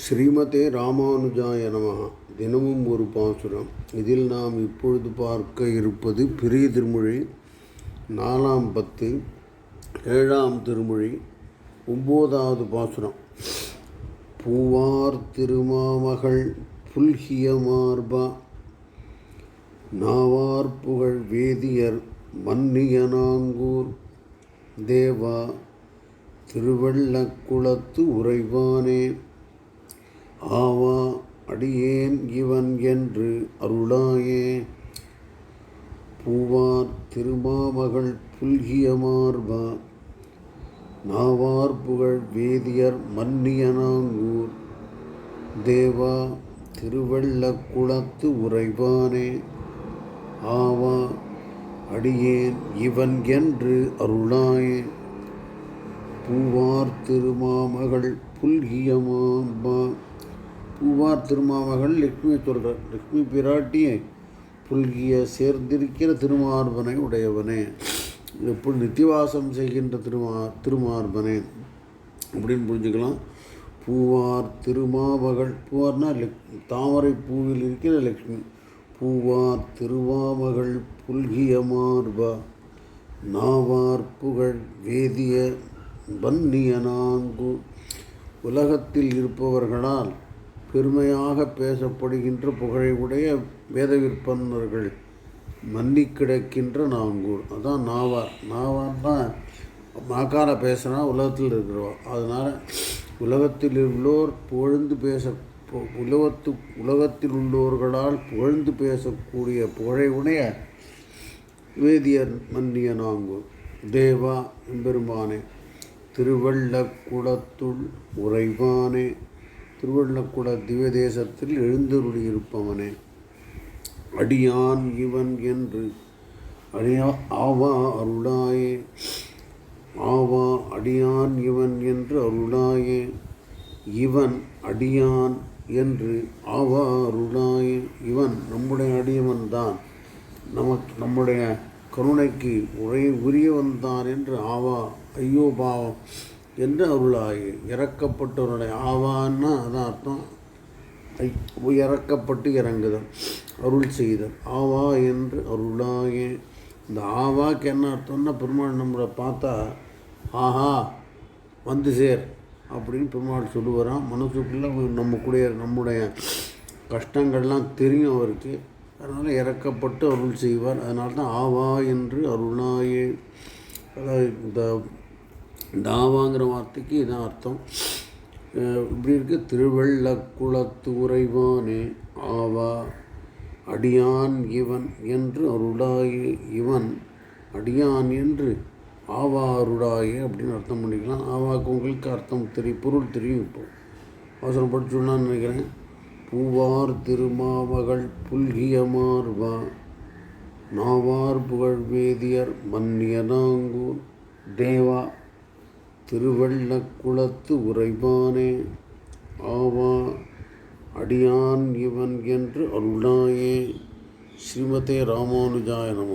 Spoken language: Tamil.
ஸ்ரீமதே ராமானுஜாய நமகா தினமும் ஒரு பாசுரம். இதில் நாம் இப்பொழுது பார்க்க இருப்பது பெரிய திருமொழி நாலாம் பத்து ஏழாம் திருமொழி ஒம்போதாவது பாசுரம். பூவார் திருமாமகள் புல்கிய மார்பா நாவார் புகழ் வேதியர் மன்னிய நாங்கூர் தேவா திருவள்ளக்குளத்து உறைவானே. ஆவா அடியேன் இவன் என்று அருளாயே. பூவார் திருமாமகள் புல்கியமார்பா நாவார் புகழ் வேதியர் மன்னியனாங்கூர் தேவா தேவா திருவள்ளக்குளத்து உறைவானே. ஆவா அடியேன் இவன் என்று அருளாயே. பூவார் திருமாமகள் புல்கியமார்பா பூவார் திருமாமகள் லக்ஷ்மி சொல்கிறார் லக்ஷ்மி பிராட்டியை புல்கிய சேர்ந்திருக்கிற திருமார்பனை உடையவனே. எப்படி நித்திவாசம் செய்கின்ற திருமா திருமார்பனே. அப்படின்னு புரிஞ்சுக்கலாம். பூவார் திருமாமகள் பூவார்னா லக் தாமரை பூவில் இருக்கிற லக்ஷ்மி. பூவார் திருவாமகள் புல்கிய மார்பா. நாவார் புகழ் வேதிய வன்னிய நான்கு. உலகத்தில் இருப்பவர்களால் பெருமையாக பேசப்படுகின்ற புகழை உடைய வேத மன்னி கிடக்கின்ற நாங்கூர் அதான் நாவார். நாவார்னா நாக்கால பேசுனா உலகத்தில் இருக்கிறோம் அதனால் உலகத்தில் உள்ளோர் புகழ்ந்து பேச உலகத்து உலகத்தில் உள்ளோர்களால் புகழ்ந்து பேசக்கூடிய புகழை உடைய வேதியர் மன்னிய நாங்கூர் தேவா எம்பெருமானே திருவள்ளக்குளத்துள் உறைவானே திருவள்ளக்குள திவ்யதேசத்தில் எழுந்தருளியிருப்பவனே. அடியான் இவன் என்று அடியா ஆவா அருளாயே. ஆவா அடியான் இவன் என்று அருளாயே. இவன் அடியான் என்று ஆவா அருளாயே. இவன் நம்முடைய அடியவன் தான். நமக்கு நம்முடைய கருணைக்கு உரை உரியவன் தான் என்று ஆவா ஐயோ பாவம் என்று அருளாகி இறக்கப்பட்டவருடைய ஆவான்னா அதான் அர்த்தம். இறக்கப்பட்டு இறங்குதல் அருள் செய்தல் ஆவா என்று அருளாயே இந்த ஆவாக்கு என்ன அர்த்தம்னா பெருமாள் நம்மளை பார்த்தா ஆஹா வந்து சேர் அப்படின்னு பெருமாள் சொல்லுவாராம். மனசுக்குள்ளே நம்ம கூட நம்முடைய கஷ்டங்கள்லாம் தெரியும் அவருக்கு. அதனால் இறக்கப்பட்டு அருள் செய்வார். அதனால தான் ஆவா என்று அருளாயே அதாவது இந்த தாவாங்கிற வார்த்தைக்கு இதான் அர்த்தம். இப்படி இருக்கு திருவள்ளக்குளத்துறைவானே ஆவா அடியான் இவன் என்று அருளாயே இவன் அடியான் என்று ஆவா அருளாயே அப்படின்னு அர்த்தம் பண்ணிக்கலாம். ஆவாக்கு உங்களுக்கு அர்த்தம் தெரியும் பொருள் தெரியும் இப்போ. அவசரப்பட்டு சொன்னான்னு நினைக்கிறேன். பூவார் திருமாமகள் புல்கியமார்வா நாவார் புகழ் வேதியர் தேவா திருவள்ளக்குளத்து உறைவானே. ஆவா அடியான் இவன் என்று அருளாயே. ஸ்ரீமதே ராமானுஜாய நம.